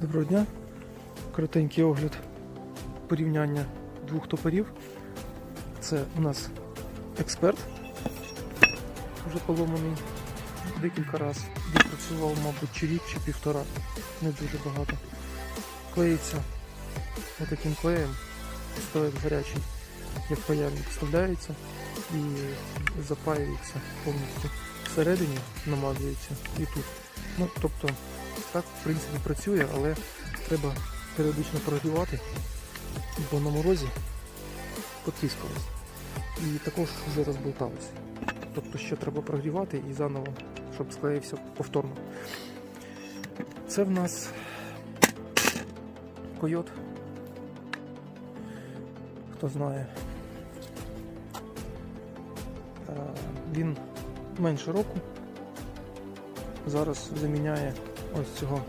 Доброго дня. Коротенький огляд порівняння двох топорів. Це у нас експерт, вже поломаний декілька разів. Відпрацював, мабуть, чи рік, чи півтора, не дуже багато. Клеїться отаким клеєм, стоїть гарячий, як паяльник вставляється і запаюється повністю. Всередині намазується і тут. Ну, тобто так, в принципі, працює, але треба періодично прогрівати, бо на морозі потріскалось. І також вже розболталось. Тобто ще треба прогрівати і заново, щоб склеївся повторно. Це в нас койот. Хто знає. Е, Він менше року. Зараз заміняє 二十七号